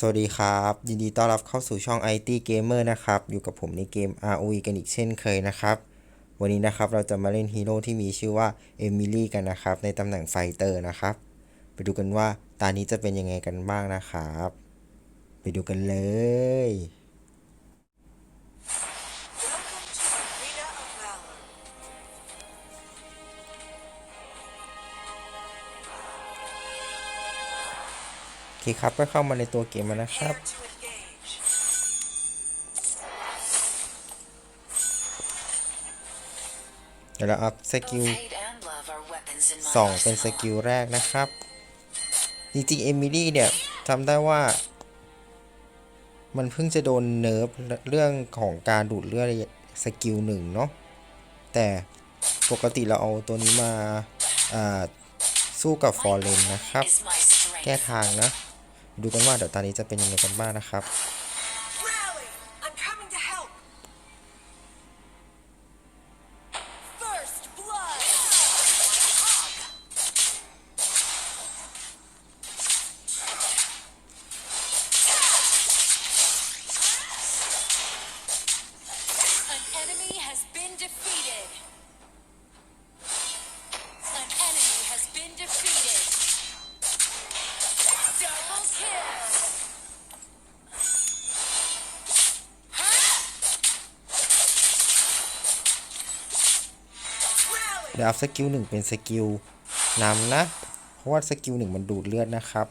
สวัสดีครับ ยินดีต้อนรับเข้าสู่ช่อง IT Gamer นะครับ อยู่กับผมในเกม ROE กันอีกเช่นเคยนะครับ วันนี้นะครับเราจะมาเล่นฮีโร่ที่มีชื่อว่าเอมิลี่กันนะครับ ในตำแหน่งไฟเตอร์นะครับ ไปดูกันว่าตานี้จะเป็นยังไงกันบ้างนะครับ ไปดูกันเลย คครับก็เข้ามาในตัวเกมแล้วนะครับ เดี๋ยวเราอัพสกิลสองเป็นสกิลแรกนะครับ จริงๆเอมิลี่เนี่ยทำได้ว่า มันเพิ่งจะโดนเนิร์ฟเรื่องของการดูดเลือดสกิลหนึ่งเนาะแต่ปกติเราเอาตัวนี้มาสู้กับฟอร์เรนนะครับ แก้ทางนะ ดูกันว่าเดี๋ยวตอนนี้จะเป็นยังไงกันบ้างนะครับ เดี๋ยวอัพสกิลหนึ่งเป็นสกิลนำนะ เพราะว่าสกิลหนึ่งมันดูดเลือดนะครับ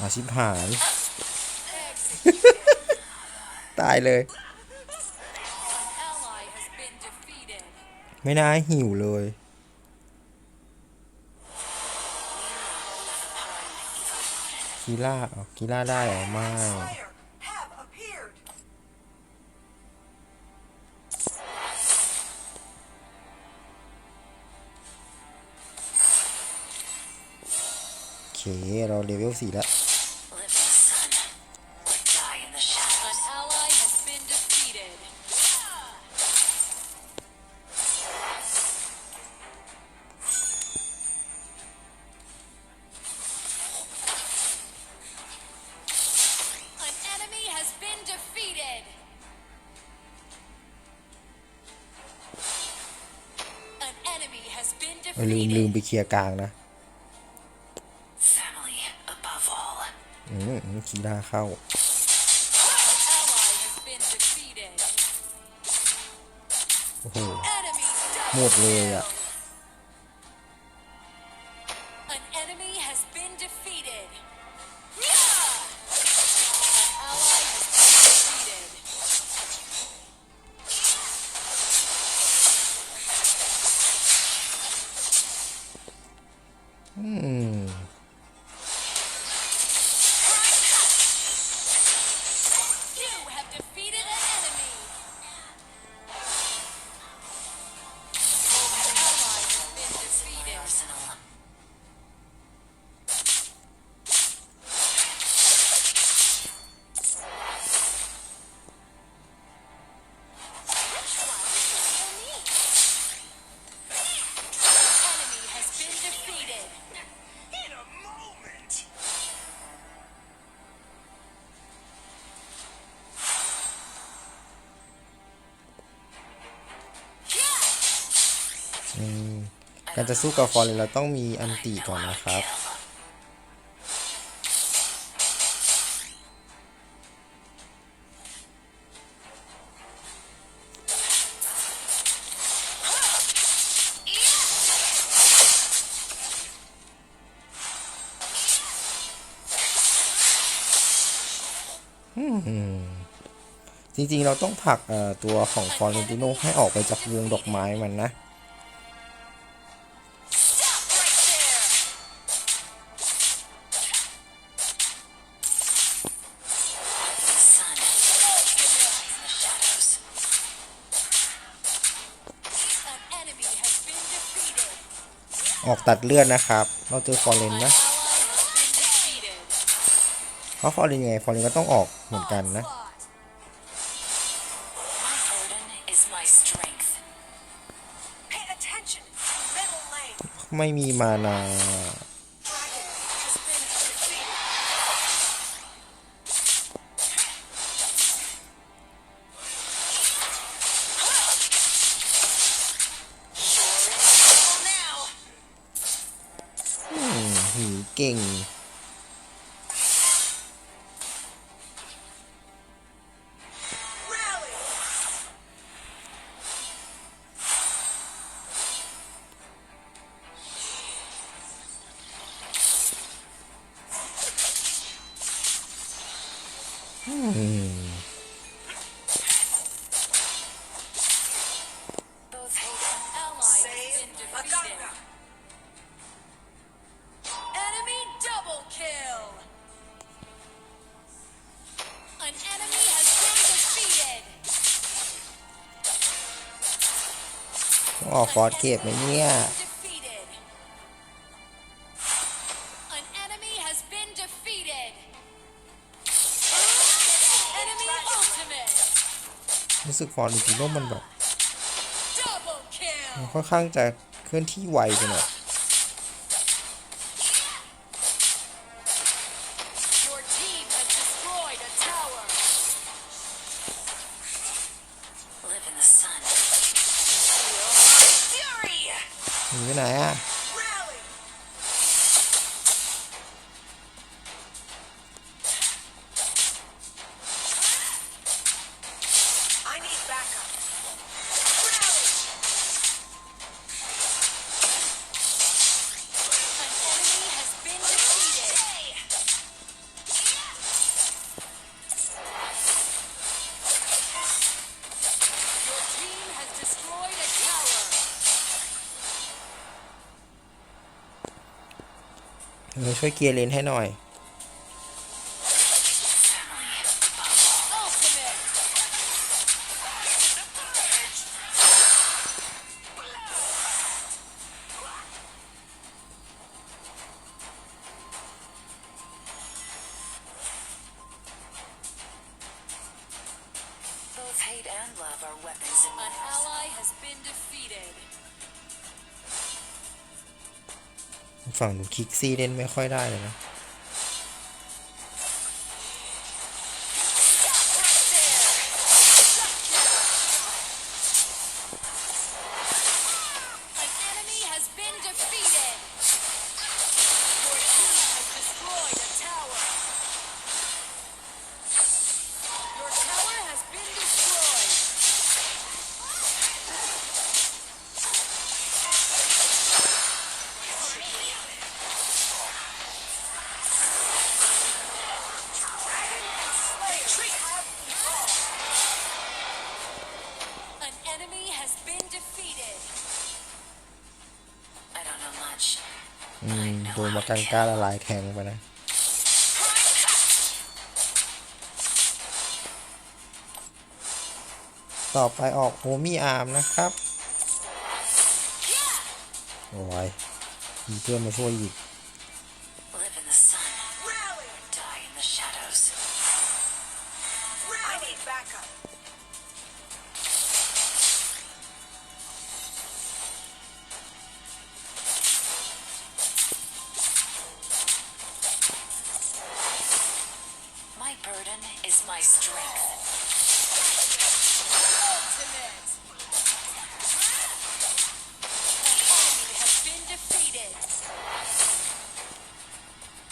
อาชิบหาย ตายเลย ไม่น่าหิวเลย กีล่าอ๋อกีล่าได้หรอไม่โอเค เราเลเวลสี่แล้ว ลืมลืม defeated. ไปเคลียร์กลางนะ Family above all. อืมอืมกีล่าเข้า An ally has been defeated. โอ้โห Enemy หมดเลยอะ อื การจะสู้กับฟอร์เรนเราต้องมีอันติก่อนนะครับ จริงๆ เราต้องผลักตัวของฟอร์เรนติโนให้ออกไปจากวงดอกไม้มันนะ ออกตัดเลือดนะครับ เราเจอฟอร์เรนนะเพราะฟอร์เรนยังไงฟอร์เรนก็ต้องออกเหมือนกันนะไม่มีมานา เก่ง องออกฟอร์สเคปไหมเนี่ย Defeated. An enemy has been defeated. Enemy ultimate. รู้สึกฟอร์จริงๆว่ามันแบบ Double มัน kill. ค่อนข้างจะเคลื่อนที่ไวไปหน่อย หนีไป เออช่วยเกียร์เลนให้หน่อย ฝั่งหนูคิกซี่เล่นไม่ค่อยได้เลยนะ โดนมากังก้าละลายแทงไปนะต่อไปออกโอมี่อาร์มนะครับ โอ้ยมีเพื่อนมาช่วยอีก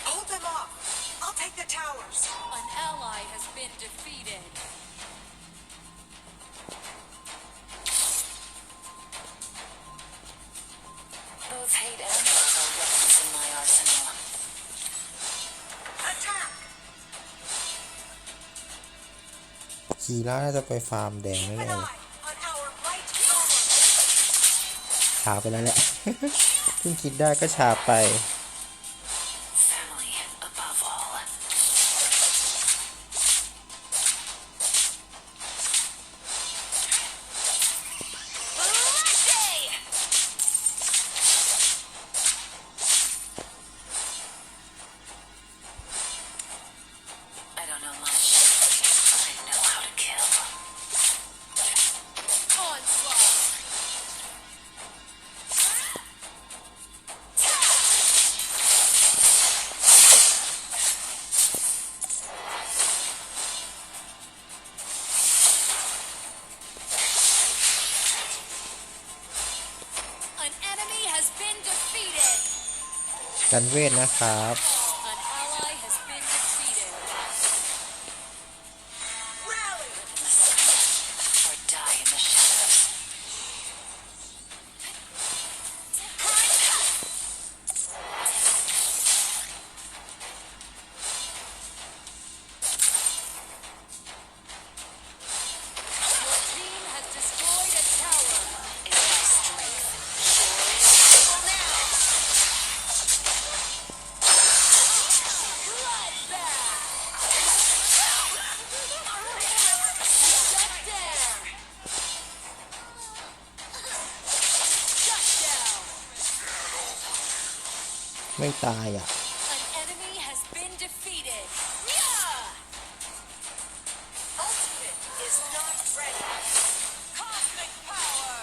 Hold them off. I'll take the towers. An ally has been defeated. คีร่าน่าจะไปฟาร์มแดงแน่เลยช้าไปแล้วแหละเพิ่งคิดได้ก็ช้าไป กันเวทนะครับ ไม่ตายอะ An enemy has been defeated. Yeah! Ultimate is not ready. Cosmic power!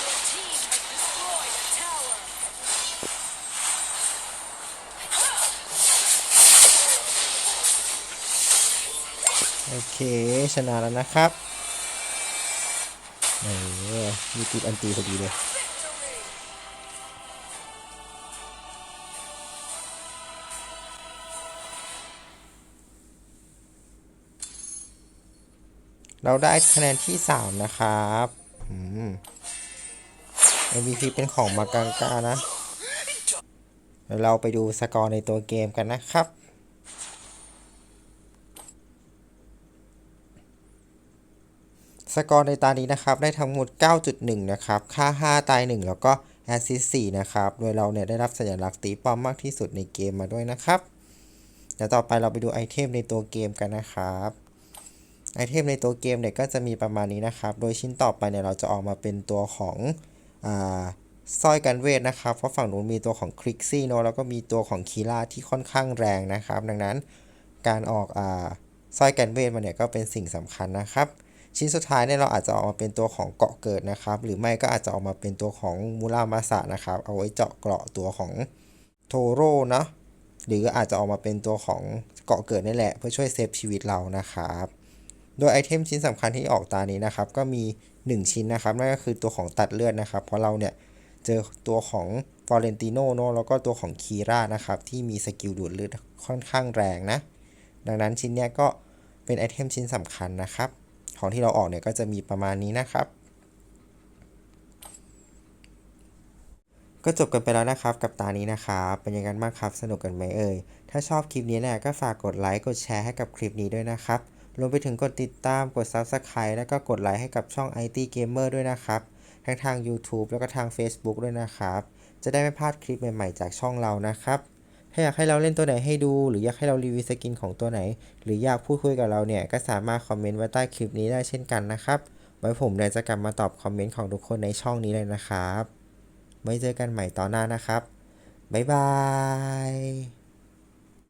Your team has destroyed a tower. โอเค ชนะแล้วนะครับเอ อมีติดอันตีพอดีเลยเราได้คะแนนที่ 3 นะครับอืม MVP เป็นของมากังกานะ เราไปดูสกอร์ในตัวเกมกันนะครับ สกอร์ในตานี้นะครับ ได้ทั้งหมด 9.1 นะครับ ค่า 5 ตาย 1 แล้วก็แอสซิส4นะครับ โดยเราเนี่ยได้รับสัญลักษณ์ตีป้อมมากที่สุดในเกมมาด้วยนะครับ เดี๋ยวต่อไปเราไปดูไอเทมในตัวเกมกันนะครับ ไอเทมในตัวเกมเนี่ยก็จะมีประมาณนี้นะครับ โดยชิ้นต่อไปเนี่ยเราจะออกมาเป็นตัวของอาสร้อยกันเวทนะครับ เพราะฝั่งนู้นมีตัวของคริกซี่เนอะแล้วก็มีตัวของคีล่าที่ค่อนข้างแรงนะครับ ดังนั้นการออกอาสร้อยกันเวทมาเนี่ยก็เป็นสิ่งสำคัญนะครับ ชิ้นสุดท้ายเนี่ยเราอาจจะออกมาเป็นตัวของเกาะเกิดนะครับ หรือไม่ก็อาจจะออกมาเป็นตัวของมูรามาสะนะครับ เอาไว้เจาะเกราะตัวของโทโร่เนาะหรืออาจจะออกมาเป็นตัวของเกาะเกิดนี่แหละเพื่อช่วยเซฟชีวิตเรานะครับ โดยไอเทมชิ้นสำคัญที่ออกตานี้นะครับ ก็มี 1 ชิ้นนะครับนั่นก็คือตัวของตัดเลือดนะครับ เพราะเราเนี่ยเจอตัวของฟอเรนติโนเนอะแล้วก็ตัวของคีร่านะครับ ที่มีสกิลดูดเลือดค่อนข้างแรงนะ ดังนั้นชิ้นเนี้ยก็เป็นไอเทมชิ้นสำคัญนะครับ ของที่เราออกเนี่ยก็จะมีประมาณนี้นะครับ ก็จบกันไปแล้วนะครับกับตานี้นะครับเป็นยังไงกันบ้างครับสนุกกันไหมเอ่ยถ้าชอบคลิปนี้เนี่ยก็ฝากกดไลค์กดแชร์ให้กับคลิปนี้ด้วยนะครับรวมไปถึงกดติดตามกด Subscribe แล้วก็กดไลค์ให้กับช่อง IT Gamer ด้วยนะครับทั้งทาง YouTube แล้วก็ทาง Facebook ด้วยนะครับ จะได้ไม่พลาดคลิปใหม่ ๆ จากช่องเรานะครับ ถ้าอยากให้เราเล่นตัวไหนให้ดู หรืออยากให้เรารีวิวสกินของตัวไหน หรืออยากพูดคุยกับเราเนี่ย ก็สามารถคอมเมนต์ไว้ใต้คลิปนี้ได้เช่นกันนะครับ ไว้ผมเนี่ยจะกลับมาตอบคอมเมนต์ของทุกคนในช่องนี้เลยนะครับ ไว้เจอกันใหม่ตอนหน้านะครับ บ๊ายบาย